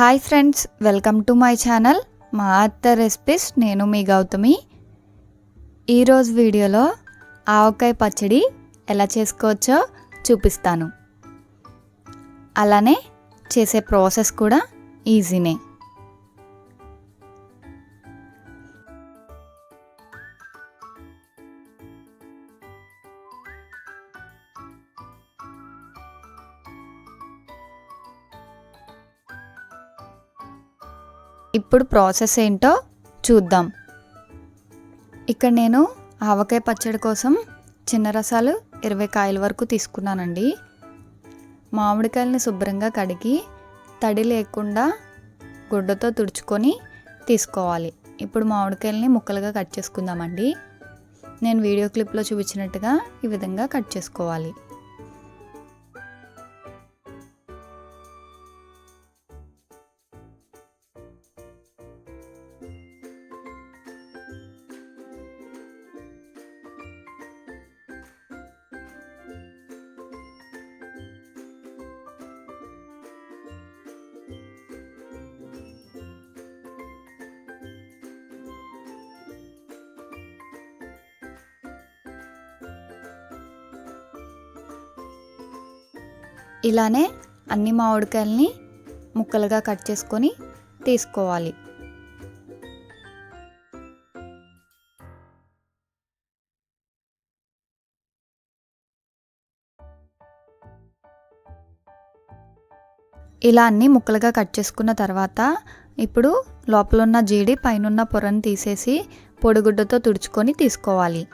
Hi friends welcome to my channel. మా అత్త recipes నేను మీ గౌతమి. ఈరోజు వీడియోలో ఆవకాయ పచ్చడి ఎలా చేసుకోవచ్చో చూపిస్తాను. అలానే చేసే ప్రాసెస్ కూడా ఈజీనే. ఇప్పుడు ప్రాసెస్ ఏంటో చూద్దాం. ఇక్కడ నేను ఆవకాయ పచ్చడి కోసం చిన్న రసాలు ఇరవై కాయల వరకు తీసుకున్నానండి. మామిడికాయలని శుభ్రంగా కడిగి తడి లేకుండా గుడ్డతో తుడుచుకొని తీసుకోవాలి. ఇప్పుడు మామిడికాయలని ముక్కలుగా కట్ చేసుకుందామండి. నేను వీడియో క్లిప్లో చూపించినట్టుగా ఈ విధంగా కట్ చేసుకోవాలి. ఇలానే అన్ని మామిడికాయలని ముక్కలుగా కట్ చేసుకొని తీసుకోవాలి. ఇలా అన్ని ముక్కలుగా కట్ చేసుకున్న తర్వాత ఇప్పుడు లోపల ఉన్న జీడి పైనున్న పొరను తీసేసి పొడిగుడ్డతో తుడుచుకొని తీసుకోవాలి.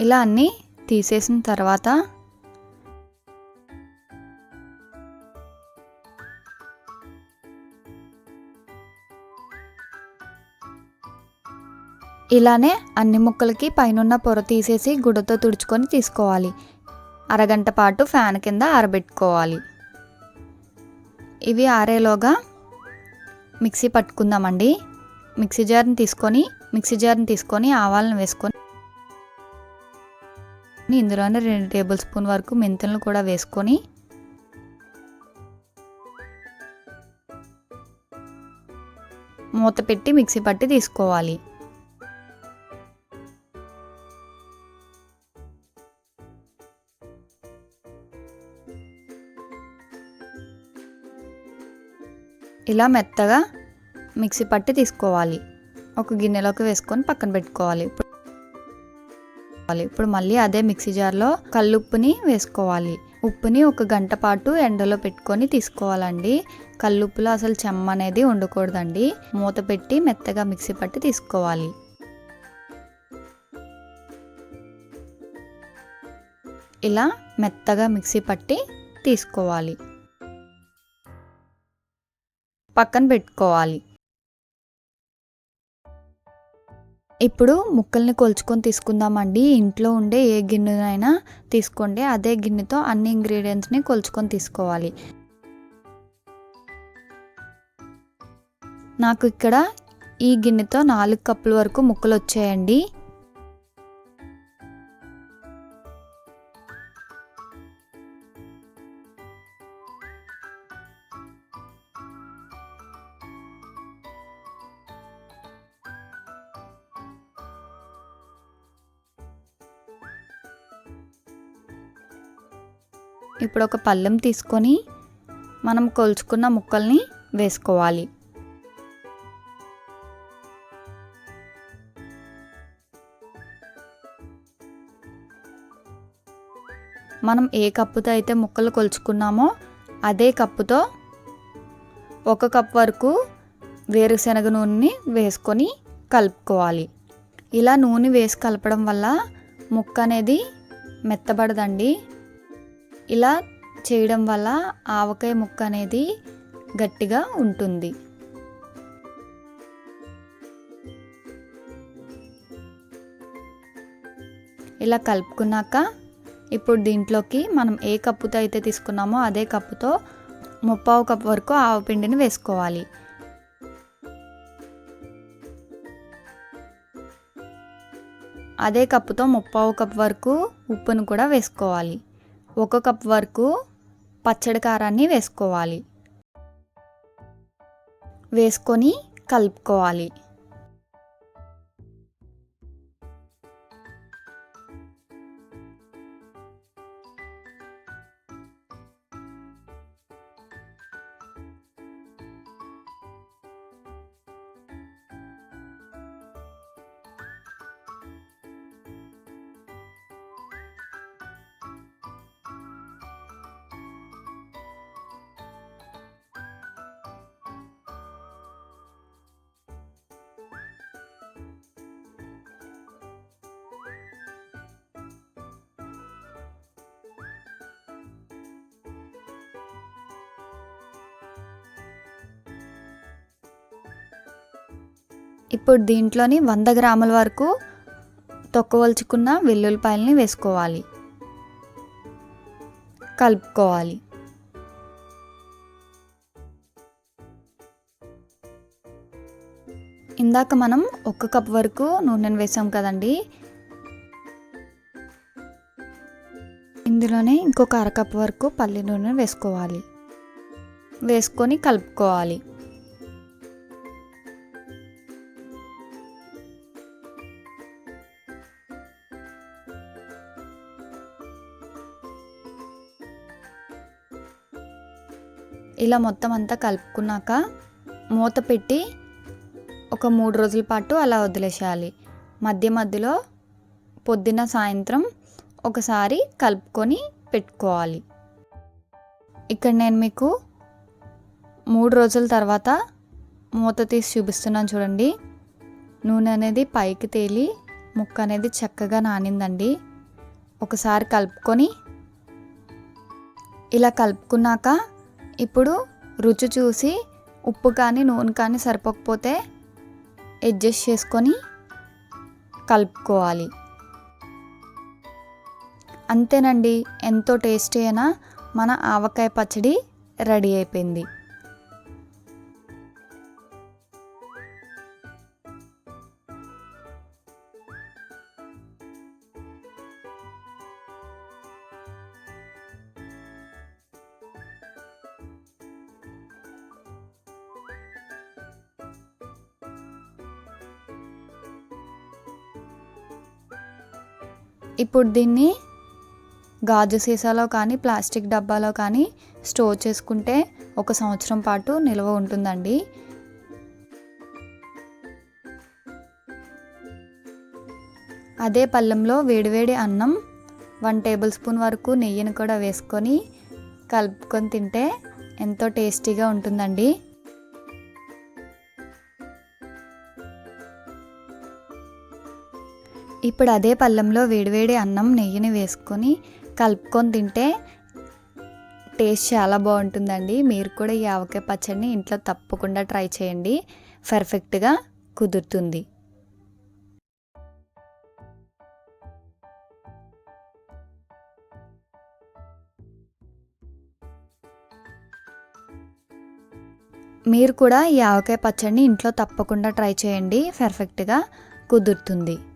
ఇలా అన్నీ తీసేసిన తర్వాత ఇలానే అన్ని ముక్కలకి పైనున్న పొర తీసేసి గుడ్డతో తుడుచుకొని తీసుకోవాలి. అరగంట పాటు ఫ్యాన్ కింద ఆరబెట్టుకోవాలి. ఇవి ఆరేలోగా మిక్సీ పట్టుకుందామండి. మిక్సీ జార్ని తీసుకొని మిక్సీ జార్ని తీసుకొని ఆవాలను వేసుకొని ఇందులోనే రెండు టేబుల్ స్పూన్ వరకు మెంతులను కూడా వేసుకొని మూత పెట్టి మిక్సీ పట్టి తీసుకోవాలి. ఇలా మెత్తగా మిక్సీ పట్టి తీసుకోవాలి. ఒక గిన్నెలోకి వేసుకొని పక్కన పెట్టుకోవాలి. ఇప్పుడు మళ్ళీ అదే మిక్సీ జార్లో కల్లుప్పుని వేసుకోవాలి. ఉప్పుని ఒక గంట పాటు ఎండలో పెట్టుకొని తీసుకోవాలండి. కల్లుప్పులో అసలు చెమ్మ అనేది ఉండకూడదండి. మూత పెట్టి మెత్తగా మిక్సీ పట్టి తీసుకోవాలి. ఇలా మెత్తగా మిక్సీ పట్టి తీసుకోవాలి. పక్కన పెట్టుకోవాలి. ఇప్పుడు ముక్కల్ని కొలుచుకొని తీసుకుందామండి. ఇంట్లో ఉండే ఏ గిన్నెనైనా తీసుకోండి. అదే గిన్నెతో అన్ని ఇంగ్రీడియంట్స్ని కొలుచుకొని తీసుకోవాలి. నాకు ఇక్కడ ఈ గిన్నెతో నాలుగు కప్పుల వరకు ముక్కలు వచ్చాయండి ఇప్పుడు ఒక పళ్ళెం తీసుకొని మనం కొలుచుకున్న ముక్కల్ని వేసుకోవాలి. మనం ఏ కప్పుతో అయితే ముక్కలు కొలుచుకున్నామో అదే కప్పుతో ఒక కప్ వరకు వేరుశనగ నూనెని వేసుకొని కలుపుకోవాలి. ఇలా నూనె వేసి కలపడం వల్ల ముక్క అనేది మెత్తబడదండి. ఇలా చేయడం వల్ల ఆవకాయ ముక్క అనేది గట్టిగా ఉంటుంది. ఇలా కలుపుకున్నాక ఇప్పుడు దీంట్లోకి మనం ఏ కప్పుతో అయితే తీసుకున్నామో అదే కప్పుతో ముప్పావు కప్పు వరకు ఆవపిండిని వేసుకోవాలి. అదే కప్పుతో ముప్పావు కప్పు వరకు ఉప్పును కూడా వేసుకోవాలి. ఒక కప్ వరకు పచ్చడి కారాన్ని వేసుకోవాలి. వేసుకొని కలుపుకోవాలి. ఇప్పుడు దీంట్లోని వంద గ్రాముల వరకు తొక్కవలుచుకున్న వెల్లుల్లిపాయలని వేసుకోవాలి. కలుపుకోవాలి. ఇందాక మనం ఒక కప్ వరకు నూనెను వేసాం కదండి. ఇందులోనే ఇంకొక అరకప్ వరకు పల్లి నూనె వేసుకోవాలి. వేసుకొని కలుపుకోవాలి. ఇలా మొత్తం అంతా కలుపుకున్నాక మూత పెట్టి ఒక మూడు రోజుల పాటు అలా వదిలేసేయాలి. మధ్య మధ్యలో పొద్దున సాయంత్రం ఒకసారి కలుపుకొని పెట్టుకోవాలి. ఇక్కడ నేను మీకు మూడు రోజుల తర్వాత మూత తీసి చూపిస్తున్నాను చూడండి. నూనె అనేది పైకి తేలి ముక్క అనేది చక్కగా నానిందండి. ఒకసారి కలుపుకొని ఇలా కలుపుకున్నాక ఇప్పుడు రుచి చూసి ఉప్పు కానీ నూనె కానీ సరిపోకపోతే అడ్జస్ట్ చేసుకొని కలుపుకోవాలి. అంతేనండి ఎంతో టేస్టీ అయినా మన ఆవకాయ పచ్చడి రెడీ అయిపోయింది. ఇప్పుడు దీన్ని గాజు సీసాలో కానీ ప్లాస్టిక్ డబ్బాలో కానీ స్టోర్ చేసుకుంటే ఒక సంవత్సరం పాటు నిల్వ ఉంటుందండి. అదే పళ్ళెంలో వేడివేడి అన్నం వన్ టేబుల్ స్పూన్ వరకు నెయ్యిని కూడా వేసుకొని కలుపుకొని తింటే ఎంతో టేస్టీగా ఉంటుందండి. ఇప్పుడు అదే పళ్ళెంలో వేడివేడి అన్నం నెయ్యిని వేసుకొని కలుపుకొని తింటే టేస్ట్ చాలా బాగుంటుందండి. మీరు కూడా ఈ ఆవకాయ పచ్చడిని ఇంట్లో తప్పకుండా ట్రై చేయండి. పర్ఫెక్ట్గా కుదురుతుంది. మీరు కూడా ఈ ఆవకాయ పచ్చడిని ఇంట్లో తప్పకుండా ట్రై చేయండి. పర్ఫెక్ట్గా కుదురుతుంది.